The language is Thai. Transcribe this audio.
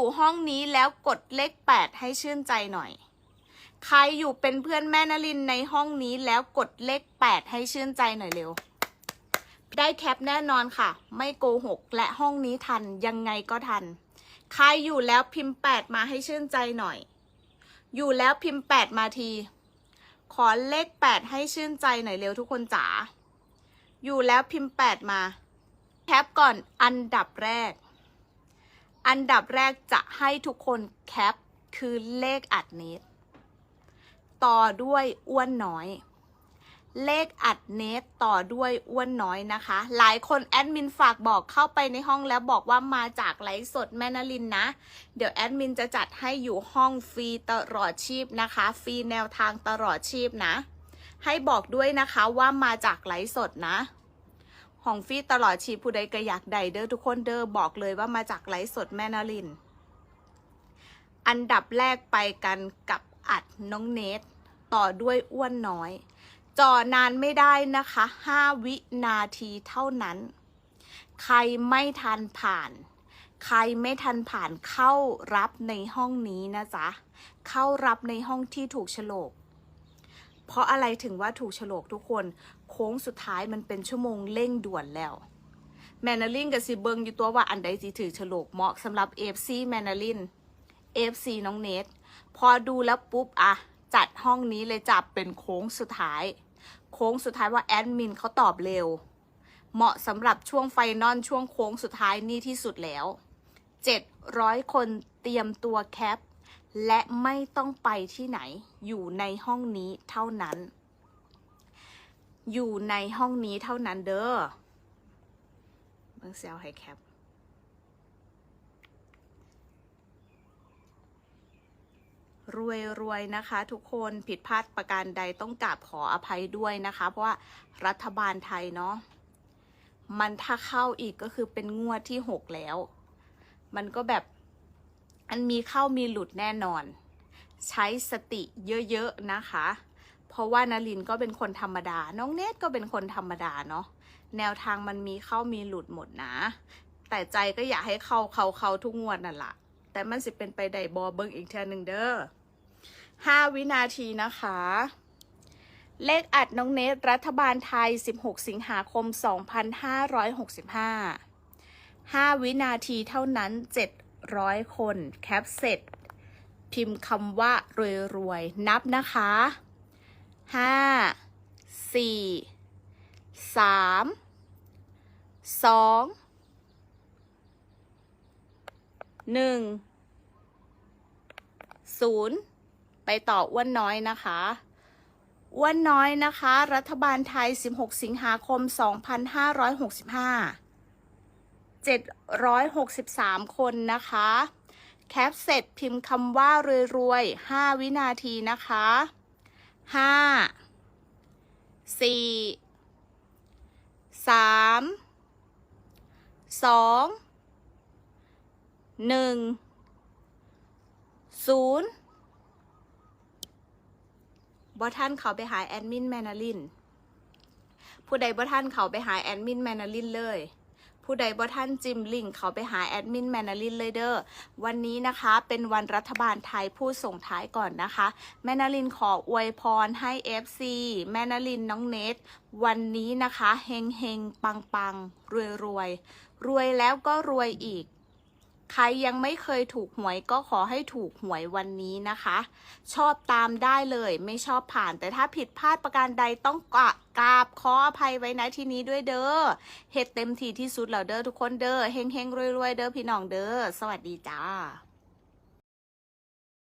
อยู่ห้องนี้แล้วกดเลขแปดให้ชื่นใจหน่อย ใครอยู่เป็นเพื่อนแม่นลินในห้องนี้แล้วกดเลขแปดให้ชื่นใจหน่อยเร็ว ได้แคปแน่นอนค่ะ ไม่โกหก และห้องนี้ทันยังไงก็ทัน ใครอยู่แล้วพิมพ์แปดมาให้ชื่นใจหน่อย อยู่แล้วพิมพ์แปดมาที ขอเลขแปดให้ชื่นใจหน่อยเร็วทุกคนจ๋า อยู่แล้วพิมพ์แปดมา แคปก่อนอันดับแรก อันดับแรกจะให้ทุกคนแคปคือเลขอัดเนตต่อด้วยอ้วนน้อย เลขอัดเนตต่อด้วยอ้วนน้อยนะคะ หลายคนแอดมินฝากบอกเข้าไปในห้องแล้วบอกว่ามาจากไลฟ์สดแม่นลินนะ เดี๋ยวแอดมินจะจัดให้อยู่ห้องฟรีตลอดชีพนะคะ ฟรีแนวทางตลอดชีพนะ ให้บอกด้วยนะคะว่ามาจากไลฟ์สดนะ ของฟรีตลอดชีพผู้ใดก็อยากใดเด้อทุกคนเด้อบอกเลยว่ามาจากไลฟ์สดแม่นลิน อันดับแรกไปกันกับอัดน้องเนทต่อด้วยอ้วนน้อย จอนานไม่ได้นะคะ 5 วินาทีเท่านั้น ใครไม่ทันผ่าน ใครไม่ทันผ่านเข้ารับในห้องนี้นะจ๊ะ เข้ารับในห้องที่ถูกโฉลก เพราะอะไรถึงว่าถูกฉลกทุกคน โค้งสุดท้ายมันเป็นชั่วโมงเร่งด่วนแล้ว แมนนาลินกับซีเบิงอยู่ตัวว่าอันใดสิถือฉลกเหมาะสำหรับเอฟซีแมนนาลินเอฟซีน้องเนทพอดูแล้วปุ๊บอะจัดห้องนี้เลยจับเป็นโค้งสุดท้าย โค้งสุดท้ายว่าแอดมินเขาตอบเร็ว เหมาะสำหรับช่วงไฟนอลช่วงโค้งสุดท้ายนี่ที่สุดแล้ว 700 คนเตรียมตัวแคป และไม่ต้องไปที่ไหน อยู่ในห้องนี้เท่านั้น อยู่ในห้องนี้เท่านั้นเด้อเบิ่งเซลให้แคปรวยรวยนะคะทุกคนผิดพลาดประการใดต้องกราบขออภัยด้วยนะคะ เพราะว่ารัฐบาลไทยเนาะมันถ้าเข้าอีกก็คือเป็นงวดที่หกแล้ว มันก็แบบ อันมีเข้ามีหลุดแน่นอน ใช้สติเยอะๆนะคะ เพราะว่านารินก็เป็นคนธรรมดา น้องเนตก็เป็นคนธรรมดาเนาะแนวทางมันมีเข้ามีหลุดหมดนะ แต่ใจก็อยากให้เข้าเขาเขาทุกงวดนั่นแหละแต่มันสิเป็นไปได้บอเบิ้งอีกเทื่อหนึ่งเด้อ5วินาทีนะคะ เลขอัดน้องเนตรัฐบาลไทย 16 สิงหาคม 2565 5 วินาทีเท่านั้น 700คน แคปเสร็จ พิมพ์คำว่ารวยรวยนับนะคะ5 4 3 2 1 0ไปต่ออ้วนน้อยนะคะอ้วนน้อยนะคะ รัฐบาลไทย 16 สิงหาคม 2565 763 คนนะคะ แคปเสร็จพิมพ์คำว่ารวยๆ 5 วินาทีนะคะ 5 4 3 2 1 0บอท่านเขาไปหาแอดมินแมนาลินผู้ใดบอท่านเขาไปหาแอดมินแมนาลินเลย ผู้ใดบอท่านจิมลิงเขาไปหาแอดมินแมนาลินเลยเด้อวันนี้นะคะเป็นวันรัฐบาลไทยผู้ส่งท้ายก่อนนะคะ แมนาลินขออวยพรให้ FC แมนาลินน้องเนทวันนี้นะคะเฮงเฮงปังปังรวยรวยรวยแล้วก็รวยอีก ใครยังไม่เคยถูกหวยก็ขอให้ถูกหวยวันนี้นะคะ ชอบตามได้เลยไม่ชอบผ่าน แต่ถ้าผิดพลาดประการใดต้องกะกราบขออภัยไว้นะที่นี้ด้วยเด้อเฮ็ดเต็มที่ที่สุดแล้วเด้อทุกคนเด้อเฮงเฮงรวยรวยเด้อพี่น้องเด้อสวัสดีจ้า